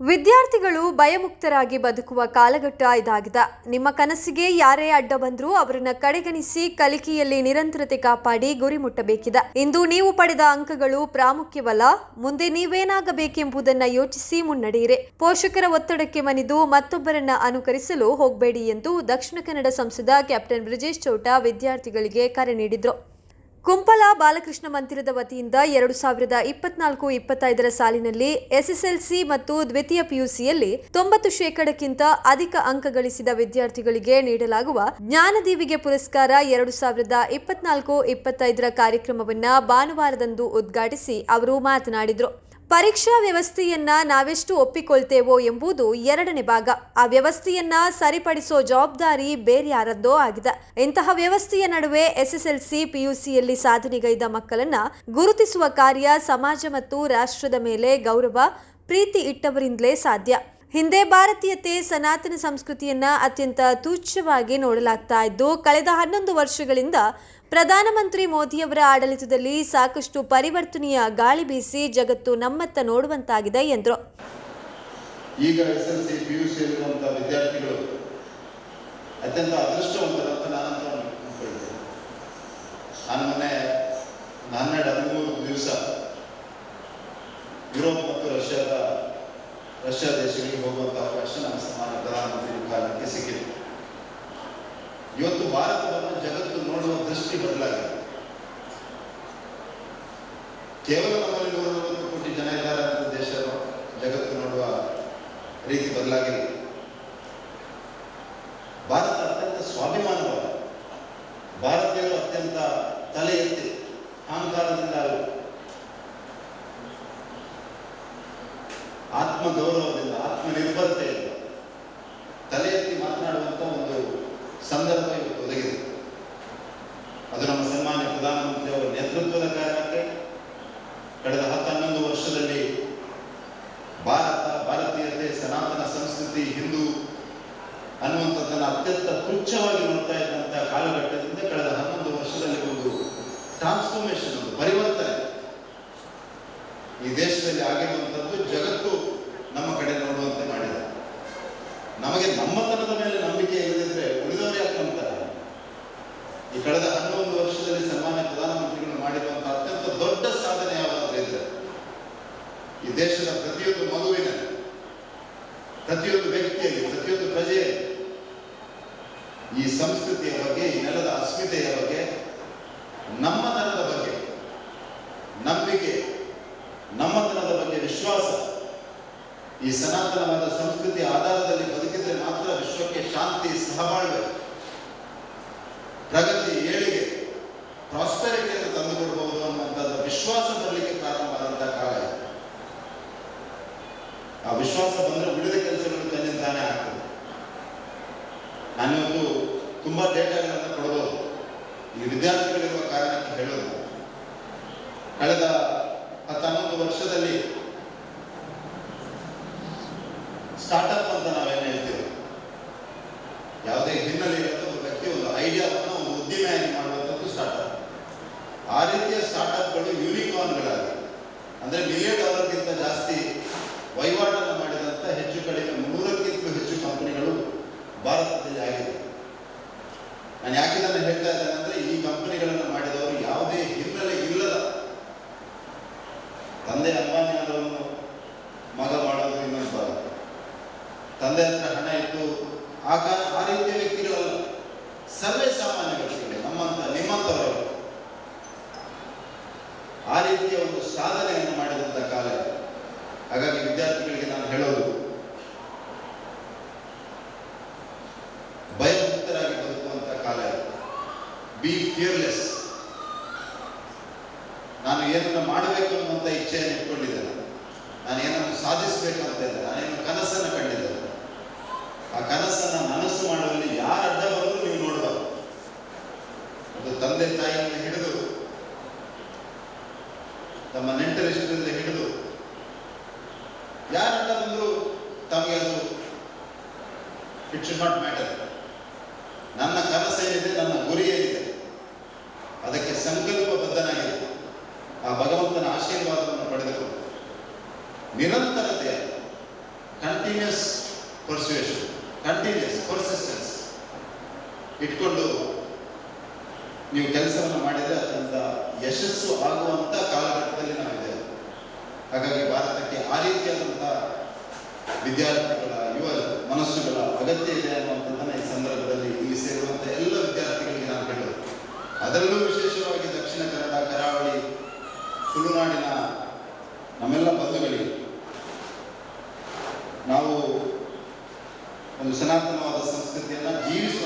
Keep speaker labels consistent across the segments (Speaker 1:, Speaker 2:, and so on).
Speaker 1: ವಿದ್ಯಾರ್ಥಿಗಳು ಭಯಮುಕ್ತರಾಗಿ ಬದುಕುವ ಕಾಲಘಟ್ಟ ಇದಾಗಿದೆ. ನಿಮ್ಮ ಕನಸಿಗೆ ಯಾರೇ ಅಡ್ಡ ಬಂದರೂ ಅವರನ್ನ ಕಡೆಗಣಿಸಿ ಕಲಿಕೆಯಲ್ಲಿ ನಿರಂತರತೆ ಕಾಪಾಡಿ ಗುರಿ ಮುಟ್ಟಬೇಕಿದೆ. ಇಂದು ನೀವು ಪಡೆದ ಅಂಕಗಳು ಪ್ರಾಮುಖ್ಯವಲ್ಲ. ಮುಂದೆ ನೀವೇನಾಗಬೇಕೆಂಬುದನ್ನ ಯೋಚಿಸಿ ಮುನ್ನಡೆಯಿರಿ. ಪೋಷಕರ ಒತ್ತಡಕ್ಕೆ ಮನಿದು ಮತ್ತೊಬ್ಬರನ್ನ ಅನುಕರಿಸಲು ಹೋಗಬೇಡಿ ಎಂದು ದಕ್ಷಿಣ ಕನ್ನಡ ಸಂಸದ ಕ್ಯಾಪ್ಟನ್ ಬ್ರಿಜೇಶ್ ಚೌಟ ವಿದ್ಯಾರ್ಥಿಗಳಿಗೆ ಕರೆ ನೀಡಿದ್ರು. ಕುಂಪಲ ಬಾಲಕೃಷ್ಣ ಮಂದಿರದ ವತಿಯಿಂದ ಎರಡು ಸಾವಿರದ ಇಪ್ಪತ್ನಾಲ್ಕು ಇಪ್ಪತ್ತೈದರ ಸಾಲಿನಲ್ಲಿ ಎಸ್ಎಸ್ಎಲ್ಸಿ ಮತ್ತು ದ್ವಿತೀಯ ಪಿಯುಸಿಯಲ್ಲಿ ತೊಂಬತ್ತು ಶೇಕಡಕ್ಕಿಂತ ಅಧಿಕ ಅಂಕ ಗಳಿಸಿದ ವಿದ್ಯಾರ್ಥಿಗಳಿಗೆ ನೀಡಲಾಗುವ ಜ್ಞಾನದೀವಿಗೆ ಪುರಸ್ಕಾರ ಎರಡು ಸಾವಿರದ ಇಪ್ಪತ್ನಾಲ್ಕು ಇಪ್ಪತ್ತೈದರ ಕಾರ್ಯಕ್ರಮವನ್ನು ಭಾನುವಾರದಂದು ಉದ್ಘಾಟಿಸಿ ಅವರು ಮಾತನಾಡಿದರು. ಪರೀಕ್ಷಾ ವ್ಯವಸ್ಥೆಯನ್ನ ನಾವೆಷ್ಟು ಒಪ್ಪಿಕೊಳ್ತೇವೋ ಎಂಬುದು ಎರಡನೇ ಭಾಗ. ಆ ವ್ಯವಸ್ಥೆಯನ್ನ ಸರಿಪಡಿಸೋ ಜವಾಬ್ದಾರಿ ಬೇರೆ ಯಾರದ್ದೋ ಆಗಿದೆ. ಇಂತಹ ವ್ಯವಸ್ಥೆಯ ನಡುವೆ ಎಸ್ಎಸ್ಎಲ್ಸಿ ಪಿಯುಸಿಯಲ್ಲಿ ಸಾಧನೆಗೈದ ಮಕ್ಕಳನ್ನ ಗುರುತಿಸುವ ಕಾರ್ಯ ಸಮಾಜ ಮತ್ತು ರಾಷ್ಟ್ರದ ಮೇಲೆ ಗೌರವ, ಪ್ರೀತಿ ಇಟ್ಟವರಿಂದಲೇ ಸಾಧ್ಯ. ಹಿಂದೆ ಭಾರತೀಯತೆ, ಸನಾತನ ಸಂಸ್ಕೃತಿಯನ್ನ ಅತ್ಯಂತ ತುಚ್ಛವಾಗಿ ನೋಡಲಾಗ್ತಾ ಇದ್ದು, ಕಳೆದ ಹನ್ನೊಂದು ವರ್ಷಗಳಿಂದ ಪ್ರಧಾನಮಂತ್ರಿ ಮೋದಿಯವರ ಆಡಳಿತದಲ್ಲಿ ಸಾಕಷ್ಟು ಪರಿವರ್ತನೆಯ ಗಾಳಿ ಬೀಸಿ ಜಗತ್ತು ನಮ್ಮತ್ತ ನೋಡುವಂತಾಗಿದೆ ಎಂದರು.
Speaker 2: ಈಗ ವಿದ್ಯಾರ್ಥಿಗಳು ಅತ್ಯಂತ ಅದೃಷ್ಟವಂತರಂತ ನಾನು ಮೊನ್ನೆ ಹನ್ನೆರಡು ಹದಿಮೂರು ದಿವಸ ಯುರೋಪ್ ಮತ್ತು ರಷ್ಯಾದ, ರಷ್ಯಾ ದೇಶಗಳಿಗೆ ಹೋಗುವಂತಹ ಅವಕಾಶ ನಮ್ಮ ಸನ್ಮಾನ್ಯ ಪ್ರಧಾನಮಂತ್ರಿ ಕಾಲಕ್ಕೆ ಸಿಕ್ಕಿದೆ. ಇವತ್ತು ಭಾರತವನ್ನು ಜಗತ್ತು ನೋಡುವ ದೃಷ್ಟಿ ಬದಲಾಗಿದೆ. ಕೇವಲ ನಮ್ಮಲ್ಲಿ ನೂರ ನಲವತ್ತು ಕೋಟಿ ಜನ ಇದ್ದಾರೆ ಅಂತ ದೇಶ ಜಗತ್ತು ನೋಡುವ ರೀತಿ ಬದಲಾಗಿದೆ. ಭಾರತ ಅತ್ಯಂತ ಸ್ವಾಭಿಮಾನವಾದ, ಭಾರತೀಯರು ಅತ್ಯಂತ ತಲೆ ಎತ್ತಿ ಅಹಂಕಾರದಿಂದ ಆತ್ಮಗೌರವದಿಂದ, ಆತ್ಮನಿರ್ಭರತೆಯಿಂದ ತಲೆ ಎತ್ತಿ ಮಾತನಾಡುವಂಥ ಒಂದು ಸಂದರ್ಭ ಇವತ್ತು ಒದಗಿದೆ. ಅದು ನಮ್ಮ ಸನ್ಮಾನ್ಯ ಪ್ರಧಾನಮಂತ್ರಿ ಅವರ ನೇತೃತ್ವದ ಕಾರಣಕ್ಕೆ ಕಳೆದ ಹತ್ತು ಹನ್ನೊಂದು ವರ್ಷದಲ್ಲಿ ಭಾರತ ಭಾರತೀಯತೆ ಸನಾತನ ಸಂಸ್ಕೃತಿ ಹಿಂದೂ ಅನ್ನುವಂಥದ್ದನ್ನು ಅತ್ಯಂತ ತುಚ್ಛವಾಗಿ ನೋಡ್ತಾ ಇದ್ದಂಥ ಕಾಲಘಟ್ಟದಿಂದ ಕಳೆದ ಹನ್ನೊಂದು ವರ್ಷದಲ್ಲಿ ಒಂದು ಟ್ರಾನ್ಸ್ಫಾರ್ಮೇಶನ್ ಒಂದು ಪರಿವರ್ತನೆ ಈ ದೇಶದಲ್ಲಿ ಆಗಿರುವಂಥದ್ದು ಜಗತ್ತು ನಮ್ಮ ಕಡೆ ನೋಡುವಂತೆ ಮಾಡಿದೆ. ನಮಗೆ ನಮ್ಮತನದ ಮೇಲೆ ನಂಬಿಕೆ ಇಲ್ಲದಿದ್ರೆ ಉಳಿದವರು ಯಾಕೆ ಈ ಕಳೆದ ದೇಶದ ಪ್ರತಿಯೊಂದು ಮಗುವಿನ, ಪ್ರತಿಯೊಂದು ವ್ಯಕ್ತಿಯಲ್ಲಿ, ಪ್ರತಿಯೊಂದು ಪ್ರಜೆಯಲ್ಲಿ ಈ ಸಂಸ್ಕೃತಿಯ ಬಗ್ಗೆ, ಈ ನೆಲದ ಅಸ್ಮಿತೆಯ ಬಗ್ಗೆ ನಮ್ಮತನದ ಬಗ್ಗೆ, ನಂಬಿಕೆ ನಮ್ಮತನದ ಬಗ್ಗೆ ವಿಶ್ವಾಸ, ಈ ಸನಾತನವಾದ ಸಂಸ್ಕೃತಿಯ ಆಧಾರದಲ್ಲಿ ಬದುಕಿದರೆ ಮಾತ್ರ ವಿಶ್ವಕ್ಕೆ ಶಾಂತಿ ಸಹಬಾಳ್ವೆ ಪ್ರಗತಿ ಏಳಿಗೆ ಪ್ರಾಸ್ಪೆರಿಟಿಯನ್ನು ತಂದುಕೊಡ್ಬಹುದು ಅನ್ನುವಂಥದ್ದು ವಿಶ್ವಾಸ ಬರಲಿಕ್ಕೆ ಪ್ರಾರಂಭವಾದಂತಹ ಕಾಲ ಇದು ಆ ವಿಶ್ವಾಸ ಬಂದರೆ ಉಳಿದ ಕೆಲಸಗಳು ತನ್ನಿಂದಾನೇ ಆಗ್ತದೆ ನಾನಿವತ್ತು ತುಂಬಾ ಡೇಟಾಗಳನ್ನು ಕೊಡಬಹುದು ಈ ವಿದ್ಯಾರ್ಥಿಗಳಿರುವ ಕಾರಣಕ್ಕೆ ಹೇಳೋದು. ಕಳೆದ ಹತ್ತೊಂದು ವರ್ಷದಲ್ಲಿ ಸ್ಟಾರ್ಟ್ಅಪ್ ಅಂತ ನಾವೇನು ಹೇಳ್ತೀವಿ? ಯಾವುದೇ ಹಿನ್ನೆಲೆ ಇರೋದು ಒಂದು ವ್ಯಕ್ತಿ ಒಂದು ಐಡಿಯಾವನ್ನು ಒಂದು ಉದ್ದಿಮೆಯಾಗಿ ಮಾಡುವಂಥದ್ದು ಸ್ಟಾರ್ಟ್ಅಪ್. ಆ ರೀತಿಯ ಸ್ಟಾರ್ಟ್ಅಪ್ಗಳು ಯೂನಿಕಾರ್ನ್ಗಳಾಗಿ ಅಂದರೆ ಮಿಲಿಯನ್ ಡಾಲರ್ಗಿಂತ ಜಾಸ್ತಿ ವಹಿವಾಟನ್ನು ಮಾಡಿದಂಥ ಹೆಚ್ಚು ಕಡಿಮೆ ಮುನ್ನೂರಕ್ಕಿಂತಲೂ ಹೆಚ್ಚು ಕಂಪನಿಗಳು ಭಾರತದಲ್ಲಿ ಆಗಿದೆ ನಾನು ಯಾಕೆ ಇದನ್ನು ಹೇಳ್ತಾ ಇದ್ದೇನೆ ಅಂದರೆ ಈ ಕಂಪನಿಗಳನ್ನು ಮಾಡಿದವರು ಯಾವುದೇ ಹಿನ್ನೆಲೆ ಇಲ್ಲದ ತಂದೆ ಅಂಬಾನಿ ಆದವನು ಮಗ ಮಾಡೋದು ಇನ್ನೊಂದು ಭಾಗ ತಂದೆ ಹತ್ರ ಹಣ ಇತ್ತು ಆಗ ಆ ರೀತಿಯ ವ್ಯಕ್ತಿಗಳಲ್ಲ ಸರ್ವೇ ಸಾಮಾನ್ಯ ವ್ಯಕ್ತಿಗಳೇ ನಮ್ಮಂತ ನಿಮ್ಮಂಥವರು ಆ ರೀತಿಯ ಒಂದು ಸಾಧನೆಯನ್ನು ಮಾಡಿದಂಥ ಕಾಲ. ಹಾಗಾಗಿ ವಿದ್ಯಾರ್ಥಿಗಳಿಗೆ ನಾನು ಹೇಳೋದು ಭಯಮುಕ್ತರಾಗಿ ಬದುಕುವಂಥ ಕಾಲ ಇದೆ. ಬಿ ಫಿಯರ್ಲೆಸ್ ನಾನು ಏನನ್ನು ಮಾಡಬೇಕು ಅನ್ನುವಂಥ ಇಚ್ಛೆಯನ್ನು ಇಟ್ಕೊಂಡಿದ್ದೇನೆ ನಾನು. ಏನನ್ನು ಸಾಧಿಸಬೇಕು ಅಂತ ಇದ್ದೆ. ನಾನೇನು ಕನಸನ್ನು ಕಂಡಿದ್ದೆ ಆ ಕನಸನ್ನು ನನಸು ಮಾಡುವಲ್ಲಿ ಯಾರ ಅಡ್ಡ ಬಂದರೂ ನೀವು ನೋಡಬಾರ್ದು ಅದು ತಂದೆ ತಾಯಿಯಿಂದ ಹಿಡಿದು ತಮ್ಮ ನೆಂಟರಿಷ್ಟರಿಂದ ಹಿಡಿದು ಯಾರೆಲ್ಲ ಬಂದರೂ ತಮಗೆ ಅದು ಇಟ್ ಶುಡ್ ನಾಟ್ ಮ್ಯಾಟರ್ ನನ್ನ ಕನಸೇನಿದೆ, ನನ್ನ ಗುರಿ ಏನಿದೆ ಅದಕ್ಕೆ ಸಂಕಲ್ಪ ಬದ್ಧನಾಗಿದೆ ಆ ಭಗವಂತನ ಆಶೀರ್ವಾದವನ್ನು ಪಡೆದುಕೊಂಡು ನಿರಂತರತೆ ಕಂಟಿನ್ಯೂಸ್ ಪರ್ಸುವೇಶನ್ ಕಂಟಿನ್ಯೂಸ್ ಪರ್ಸಿಸ್ಟೆನ್ಸ್ ಇಟ್ಕೊಂಡು ನೀವು ಕೆಲಸವನ್ನು ಮಾಡಿದರೆ ಅತ್ಯಂತ ಯಶಸ್ಸು ಆಗುವಂಥ ಕಾಲಘಟ್ಟದಲ್ಲಿ ನಾವಿದ್ದೇವೆ. ಹಾಗಾಗಿ ಭಾರತಕ್ಕೆ ಆ ರೀತಿಯಾದಂಥ ವಿದ್ಯಾರ್ಥಿಗಳ, ಯುವ ಮನಸ್ಸುಗಳ ಅಗತ್ಯ ಇದೆ ಅನ್ನುವಂಥದ್ದನ್ನು ಈ ಸಂದರ್ಭದಲ್ಲಿ ಇಲ್ಲಿ ಸೇರುವಂಥ ಎಲ್ಲ ವಿದ್ಯಾರ್ಥಿಗಳಿಗೆ ನಾನು ಹೇಳೋದು. ಅದರಲ್ಲೂ ವಿಶೇಷವಾಗಿ ದಕ್ಷಿಣ ಕನ್ನಡ, ಕರಾವಳಿ, ತುಳುನಾಡಿನ ನಮ್ಮೆಲ್ಲ ಬಂಧುಗಳಿಗೆ ನಾವು ಒಂದು ಸನಾತನವಾದ ಸಂಸ್ಕೃತಿಯನ್ನು ಜೀವಿಸುವಂಥ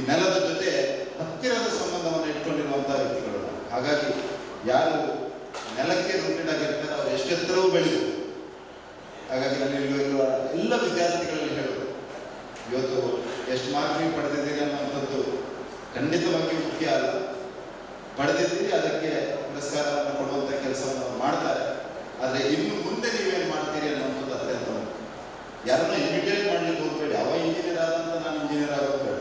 Speaker 2: ಈ ನೆಲದ ಜೊತೆ ಹತ್ತಿರದ ಸಂಬಂಧವನ್ನು ಇಟ್ಕೊಂಡಿರುವಂತಹ ವ್ಯಕ್ತಿಗಳು. ಹಾಗಾಗಿ ಯಾರು ನೆಲಕ್ಕೆ ರೂಟೆಡ್ ಆಗಿರ್ತಾರೆ ಅವರು ಎಷ್ಟೆತ್ತರವೂ ಬೆಳೆದು ಹಾಗಾಗಿ ನಾನು ಇಲ್ಲಿ ಇರುವ ಎಲ್ಲ ವಿದ್ಯಾರ್ಥಿಗಳಲ್ಲಿ ಹೇಳೋದು, ಇವತ್ತು ಎಷ್ಟು ಮಾರ್ಕ್ ನೀವು ಪಡೆದಿದ್ದೀರಿ ಅನ್ನುವಂಥದ್ದು ಖಂಡಿತವಾಗಿ ಮುಖ್ಯ ಅಲ್ಲ ಪಡೆದಿದ್ದೀರಿ, ಅದಕ್ಕೆ ಪುರಸ್ಕಾರವನ್ನು ಕೊಡುವಂಥ ಕೆಲಸವನ್ನು ಮಾಡ್ತಾರೆ ಆದರೆ ಇನ್ನು ಮುಂದೆ ನೀವೇನು ಮಾಡ್ತೀರಿ ಅನ್ನುವಂಥದ್ದು ಅತ್ಯಂತ. ಯಾರನ್ನ ಇಮಿಟೇಟ್ ಮಾಡಲಿಕ್ಕೆ ಹೋಗ್ಬೇಡಿ ಅವ ಇಂಜಿನಿಯರ್ ಆದಂತ ನಾನು ಇಂಜಿನಿಯರ್ ಆಗೋದು ಬೇಡ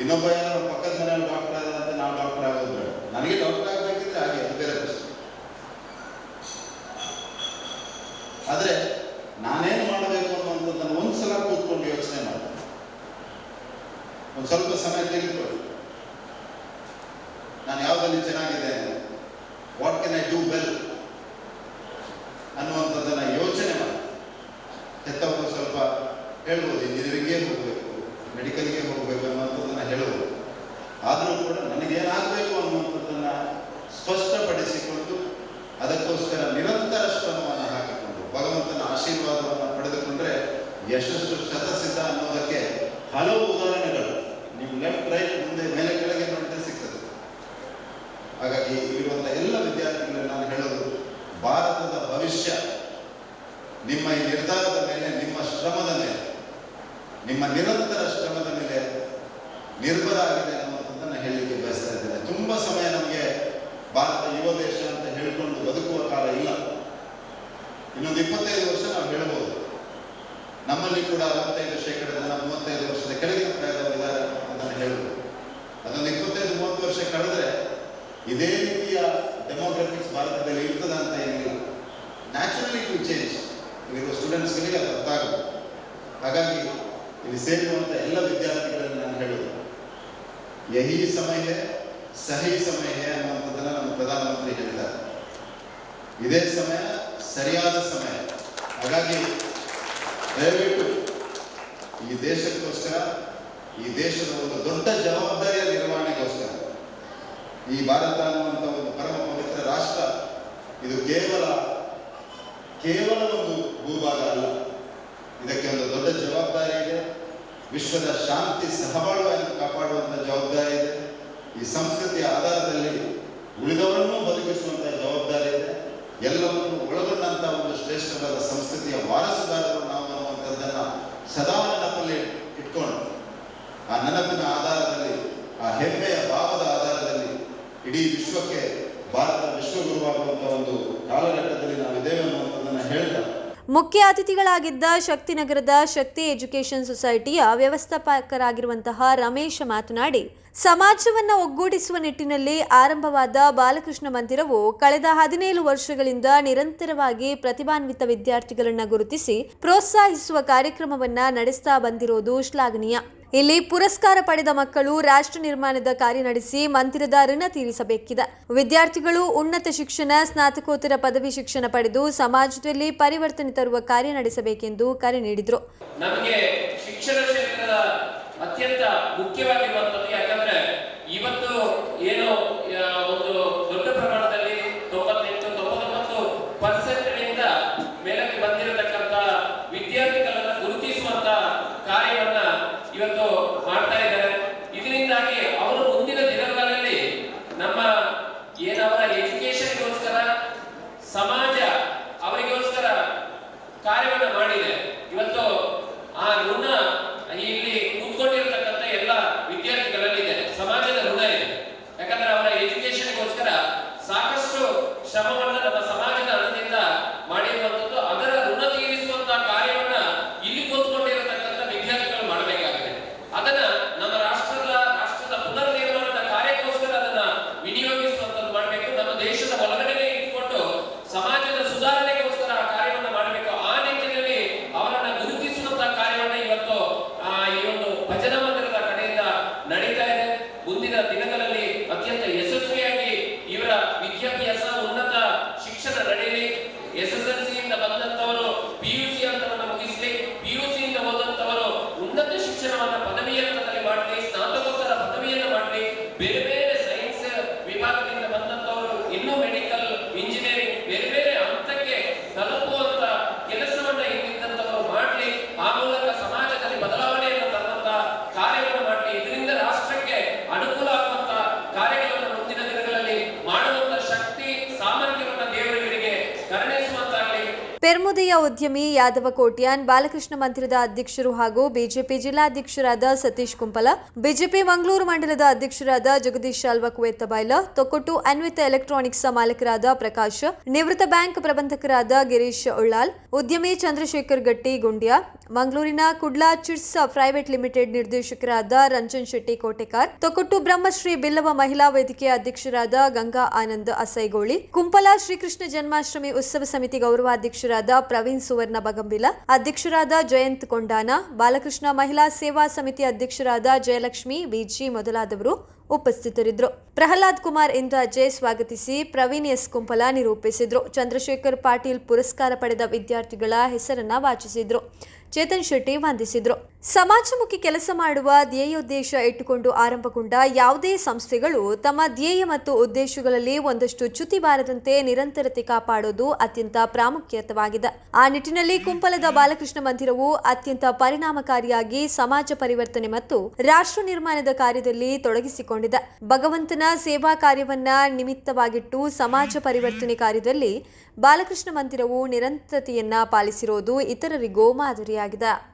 Speaker 2: ಇನ್ನೊಬ್ಬ ಪಕ್ಕದ ಮನೆಯಲ್ಲಿ ಡಾಕ್ಟರ್ ಆದಂತ ನಾವು ಡಾಕ್ಟರ್ ಆಗೋದು ನನಗೆ ಡಾಕ್ಟರ್ ಆಗಬೇಕಿದ್ರೆ ಹಾಗೆ, ಅದು ಬೇರೆ ಪ್ರಶ್ನೆ. ಆದರೆ, ನಾನೇನು ಮಾಡಬೇಕು ಅನ್ನುವಂಥದ್ದನ್ನು ಒಂದು ಸಲ ಕೂತ್ಕೊಂಡು ಯೋಚನೆ ಮಾಡ್ತೇನೆ. ಒಂದು ಸ್ವಲ್ಪ ಸಮಯ ತೆಗೆದುಕೊಳ್ಳಿ. ಆದರೂ ಕೂಡ ನನಗೇನಾಗಬೇಕು ಅನ್ನುವಂಥದ್ದನ್ನು ಸ್ಪಷ್ಟಪಡಿಸಿಕೊಂಡು ಅದಕ್ಕೋಸ್ಕರ ನಿರಂತರ ಶ್ರಮವನ್ನು ಹಾಕಿಕೊಂಡು ಭಗವಂತನ ಆಶೀರ್ವಾದವನ್ನು ಪಡೆದುಕೊಂಡ್ರೆ ಯಶಸ್ಸು ಶತಸಿದ್ಧ ಅನ್ನೋದಕ್ಕೆ ಹಲವು ಉದಾಹರಣೆಗಳು ನೀವು ಲೆಫ್ಟ್ ರೈಟ್ ಮುಂದೆ ಮೇಲೆ ಕೆಳಗೆ ನೋಡಿದ್ರೆ ಸಿಗ್ತದೆ. ಹಾಗಾಗಿ ಇರುವಂಥ ಎಲ್ಲ ವಿದ್ಯಾರ್ಥಿಗಳಿಗೆ ನಾನು ಹೇಳೋದು, ಭಾರತದ ಭವಿಷ್ಯ ನಿಮ್ಮ ಈ ನಿರ್ಧಾರದ ಮೇಲೆ, ನಿಮ್ಮ ಶ್ರಮದ ಮೇಲೆ, ನಿಮ್ಮ ನಿರಂತರ ಶ್ರಮದ ಮೇಲೆ ನಿರ್ಭರ ಆಗಿದೆ ಹೇಳಲಿಕ್ಕೆ ಬಯಸ್ತಾ ಇದ್ದೇನೆ. ತುಂಬ ಸಮಯ ನಮಗೆ ಭಾರತ ಯುವ ದೇಶ ಅಂತ ಹೇಳಿಕೊಂಡು ಬದುಕುವ ಕಾಲ ಇಲ್ಲ. ಇನ್ನೊಂದು ಇಪ್ಪತ್ತೈದು ವರ್ಷ ನಾವು ಹೇಳಬಹುದು ನಮ್ಮಲ್ಲಿ ಕೂಡ ಅರವತ್ತೈದು ಶೇಕಡ ಜನ ಮೂವತ್ತೈದು ವರ್ಷದ ಕೆಳಗಿನ ಪ್ರಾಯದವರು ಅಂತ ಹೇಳ್ಬೋದು. ಅದೊಂದು ಇಪ್ಪತ್ತೈದು, ಮೂವತ್ತು ವರ್ಷ ಕಳೆದ್ರೆ ಇದೇ ರೀತಿಯ ಡೆಮೋಗ್ರಫಿಕ್ಸ್ ಭಾರತದಲ್ಲಿ ಇರ್ತದೆ ಅಂತ ಏನಿಲ್ಲ. ನ್ಯಾಚುರಲಿ ಟು ಚೇಂಜ್ ಇಲ್ಲಿರುವ ಸ್ಟೂಡೆಂಟ್ಸ್ಗಳಿಗೆ ಅದು ಅರ್ಥ ಆಗುತ್ತೆ. ಹಾಗಾಗಿ ಇಲ್ಲಿ ಸೇರಿರುವಂಥ ಎಲ್ಲ ವಿದ್ಯಾರ್ಥಿಗಳನ್ನು ನಾನು ಹೇಳೋದು. ಯಹಿ ಸಮಯ ಸಹಿ ಸಮಯ ಅನ್ನುವಂಥದ್ದನ್ನು ನಮ್ಮ ಪ್ರಧಾನಮಂತ್ರಿ ಹೇಳಿದ್ದಾರೆ ಇದೇ ಸಮಯ ಸರಿಯಾದ ಸಮಯ ಹಾಗಾಗಿ ದಯವಿಟ್ಟು ಈ ದೇಶಕ್ಕೋಸ್ಕರ ಈ ದೇಶದ ಒಂದು ದೊಡ್ಡ ಜವಾಬ್ದಾರಿಯ ನಿರ್ವಹಣೆಗೋಸ್ಕರ ಈ ಭಾರತ ಅನ್ನುವಂಥ ಒಂದು ಪರಮ ಪವಿತ್ರ ರಾಷ್ಟ್ರ ಇದು ಕೇವಲ ಕೇವಲ ಒಂದು ಭೂಭಾಗ ಅಲ್ಲ ಇದಕ್ಕೆ ಒಂದು ದೊಡ್ಡ ಜವಾಬ್ದಾರಿ ಇದೆ ವಿಶ್ವದ ಶಾಂತಿ, ಸಹಬಾಳ್ವೆಯನ್ನು ಕಾಪಾಡುವಂಥ ಜವಾಬ್ದಾರಿ ಇದೆ. ಈ ಸಂಸ್ಕೃತಿಯ ಆಧಾರದಲ್ಲಿ ಉಳಿದವರನ್ನೂ ಬದುಕಿಸುವಂತಹ ಜವಾಬ್ದಾರಿ ಇದೆ. ಎಲ್ಲವನ್ನೂ ಒಳಗೊಂಡಂತಹ ಒಂದು ಶ್ರೇಷ್ಠವಾದ ಸಂಸ್ಕೃತಿಯ ವಾರಸುದಾರರು ನಾವು ಅನ್ನುವಂಥದ್ದನ್ನ ಸದಾ ನೆನಪಲ್ಲಿ ಇಟ್ಕೊಂಡು ಆ ನೆನಪಿನ ಆಧಾರದಲ್ಲಿ ಆ ಹೆಮ್ಮೆಯ ಭಾವದ ಆಧಾರದಲ್ಲಿ ಇಡೀ ವಿಶ್ವಕ್ಕೆ ಭಾರತ ವಿಶ್ವಗುರುವಾಗುವಂಥ ಒಂದು ಕಾಲಘಟ್ಟದಲ್ಲಿ ನಾವಿದ್ದೇವೆ ಅನ್ನುವಂಥದ್ದನ್ನು ಹೇಳ್ತಾ
Speaker 1: ಮುಖ್ಯ ಅತಿಥಿಗಳಾಗಿದ್ದ ಶಕ್ತಿನಗರದ ಶಕ್ತಿ ಎಜುಕೇಷನ್ ಸೊಸೈಟಿಯ ವ್ಯವಸ್ಥಾಪಕರಾಗಿರುವಂತಹ ರಮೇಶ್ ಮಾತನಾಡಿ, ಸಮಾಜವನ್ನ ಒಗ್ಗೂಡಿಸುವ ನಿಟ್ಟಿನಲ್ಲಿ ಆರಂಭವಾದ ಬಾಲಕೃಷ್ಣ ಮಂದಿರವು ಕಳೆದ ಹದಿನೇಳು ವರ್ಷಗಳಿಂದ ನಿರಂತರವಾಗಿ ಪ್ರತಿಭಾನ್ವಿತ ವಿದ್ಯಾರ್ಥಿಗಳನ್ನ ಗುರುತಿಸಿ, ಪ್ರೋತ್ಸಾಹಿಸುವ ಕಾರ್ಯಕ್ರಮವನ್ನ ನಡೆಸ್ತಾ ಬಂದಿರೋದು ಶ್ಲಾಘನೀಯ. ಇಲ್ಲಿ ಪುರಸ್ಕಾರ ಪಡೆದ ಮಕ್ಕಳು ರಾಷ್ಟ್ರ ನಿರ್ಮಾಣದ ಕಾರ್ಯ ನಡೆಸಿ ಮಂದಿರದ ಋಣ ತೀರಿಸಬೇಕಿದೆ. ವಿದ್ಯಾರ್ಥಿಗಳು ಉನ್ನತ ಶಿಕ್ಷಣ, ಸ್ನಾತಕೋತ್ತರ ಪದವಿ ಶಿಕ್ಷಣ ಪಡೆದು ಸಮಾಜದಲ್ಲಿ ಪರಿವರ್ತನೆ ತರುವ ಕಾರ್ಯ ನಡೆಸಬೇಕೆಂದು ಕರೆ ನೀಡಿದರು
Speaker 3: ನಮಗೆ ಶಿಕ್ಷಣ ಕ್ಷೇತ್ರದ ಅತ್ಯಂತ ಮುಖ್ಯವಾಗಿರುವಂಥದ್ದು ಯಾಕಂದ್ರೆ ಇವತ್ತು ಏನು ಆ, ಒಂದು ದೊಡ್ಡ ಪ್ರಮಾಣದಲ್ಲಿ ತೊಂಬತ್ತೆಂಟು ತೊಂಬತ್ತೊಂಬತ್ತು ಪರ್ಸೆಂಟ್ನಿಂದ ಮೇಲಕ್ಕೆ ಬಂದಿರತಕ್ಕಂಥ ವಿದ್ಯಾರ್ಥಿಗಳನ್ನ ಗುರುತಿಸುವಂತ ಕಾರ್ಯವನ್ನ ಇವತ್ತು ಮಾಡ್ತಾ ಇದ್ದಾರೆ ಇದರಿಂದಾಗಿ ಅವರು ಮುಂದಿನ ದಿನಗಳಲ್ಲಿ ನಮ್ಮ ಏನವರ ಎಜುಕೇಶನ್ಗೋಸ್ಕರ ಸಮಾಜ ಅವರಿಗೋಸ್ಕರ ಕಾರ್ಯವನ್ನ ಮಾಡಿದೆ ಇವತ್ತು ಆ ಋಣ ಇಲ್ಲಿ ಕೂತ್ಕೊಂಡಿರತಕ್ಕಂಥ ಎಲ್ಲ ವಿದ್ಯಾರ್ಥಿಗಳಲ್ಲಿ ಇದೆ ಸಮಾಜದ ಋಣ ಇದೆ ಯಾಕಂದ್ರೆ ಅವರ ಎಜುಕೇಶನ್ಗೋಸ್ಕರ
Speaker 1: ಅರುಣೋದಯ ಉದ್ಯಮಿ ಯಾದವ ಕೋಟ್ಯಾನ್, ಬಾಲಕೃಷ್ಣ ಮಂದಿರದ ಅಧ್ಯಕ್ಷರು ಹಾಗೂ ಬಿಜೆಪಿ ಜಿಲ್ಲಾಧ್ಯಕ್ಷರಾದ ಸತೀಶ್ ಕುಂಪಲ, ಬಿಜೆಪಿ ಮಂಗಳೂರು ಮಂಡಲದ ಅಧ್ಯಕ್ಷರಾದ ಜಗದೀಶ್ ಶಾಲ್ವ ಕುವೆತ್ತಬೈಲ ತೊಕ್ಕೊಟ್ಟು ಅನ್ವಿತ ಎಲೆಕ್ಟ್ರಾನಿಕ್ಸ್ ಮಾಲಕರಾದ ಪ್ರಕಾಶ್, ನಿವೃತ್ತ ಬ್ಯಾಂಕ್ ಪ್ರಬಂಧಕರಾದ ಗಿರೀಶ್ ಉಳ್ಳಾಲ್, ಉದ್ಯಮಿ ಚಂದ್ರಶೇಖರ್ ಗಟ್ಟಿ ಗುಂಡ್ಯ, ಮಂಗಳೂರಿನ ಕುಡ್ಲಾ ಚಿಟ್ಸ್ ಪ್ರೈವೇಟ್ ಲಿಮಿಟೆಡ್ ನಿರ್ದೇಶಕರಾದ ರಂಜನ್ ಶೆಟ್ಟಿ ಕೋಟೆಕಾರ್, ತೊಕ್ಕೊಟ್ಟು ಬ್ರಹ್ಮಶ್ರೀ ಬಿಲ್ಲವ ಮಹಿಳಾ ವೇದಿಕೆ ಅಧ್ಯಕ್ಷರಾದ ಗಂಗಾ ಆನಂದ್ ಅಸೈಗೋಳಿ, ಕುಂಪಲ ಶ್ರೀಕೃಷ್ಣ ಜನ್ಮಾಷ್ಟಮಿ ಉತ್ಸವ ಸಮಿತಿ ಗೌರವಾಧ್ಯಕ್ಷರಾದ ಪ್ರವೀಣ್ ಸುವರ್ಣ ಬಗಂಬಿಲ, ಅಧ್ಯಕ್ಷರಾದ ಜಯಂತ್ ಕೊಂಡಾನ, ಬಾಲಕೃಷ್ಣ ಮಹಿಳಾ ಸೇವಾ ಸಮಿತಿ ಅಧ್ಯಕ್ಷರಾದ ಜಯಲಕ್ಷ್ಮಿ, ವಿಜಿ ಮೊದಲಾದವರು ಉಪಸ್ಥಿತರಿದ್ದರು. ಪ್ರಹ್ಲಾದ್ ಕುಮಾರ್ ಇಂದಾಜೆ ಸ್ವಾಗತಿಸಿ ಪ್ರವೀಣ್ ಎಸ್ ಕುಂಪಲ ನಿರೂಪಿಸಿದ್ರು. ಚಂದ್ರಶೇಖರ್ ಪಾಟೀಲ್ ಪುರಸ್ಕಾರ ಪಡೆದ ವಿದ್ಯಾರ್ಥಿಗಳ ಹೆಸರನ್ನ ವಾಚಿಸಿದ್ರು. ಚೇತನ್ ಶೆಟ್ಟಿ ವಂದಿಸಿದ್ರು. ಸಮಾಜಮುಖಿ ಕೆಲಸ ಮಾಡುವ ಧ್ಯೇಯೋದ್ದೇಶ ಇಟ್ಟುಕೊಂಡು ಆರಂಭಗೊಂಡ ಯಾವುದೇ ಸಂಸ್ಥೆಗಳು ತಮ್ಮ ಧ್ಯೇಯ ಮತ್ತು ಉದ್ದೇಶಗಳಲ್ಲಿ ಒಂದಷ್ಟು ಚ್ಯುತಿ ಬಾರದಂತೆ ನಿರಂತರತೆ ಕಾಪಾಡೋದು ಅತ್ಯಂತ ಪ್ರಾಮುಖ್ಯತವಾಗಿದೆ. ಆ ನಿಟ್ಟಿನಲ್ಲಿ ಕುಂಪಲದ ಬಾಲಕೃಷ್ಣ ಮಂದಿರವು ಅತ್ಯಂತ ಪರಿಣಾಮಕಾರಿಯಾಗಿ ಸಮಾಜ ಪರಿವರ್ತನೆ ಮತ್ತು ರಾಷ್ಟ್ರ ನಿರ್ಮಾಣದ ಕಾರ್ಯದಲ್ಲಿ ತೊಡಗಿಸಿಕೊಂಡಿದೆ. ಭಗವಂತನ ಸೇವಾ ಕಾರ್ಯವನ್ನ ನಿಮಿತ್ತವಾಗಿಟ್ಟು ಸಮಾಜ ಪರಿವರ್ತನೆ ಕಾರ್ಯದಲ್ಲಿ ಬಾಲಕೃಷ್ಣ ಮಂದಿರವು ನಿರಂತರತೆಯನ್ನ ಪಾಲಿಸಿರೋದು ಇತರರಿಗೂ ಮಾದರಿಯಾಗಿದೆ.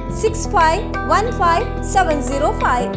Speaker 1: six five one five seven zero five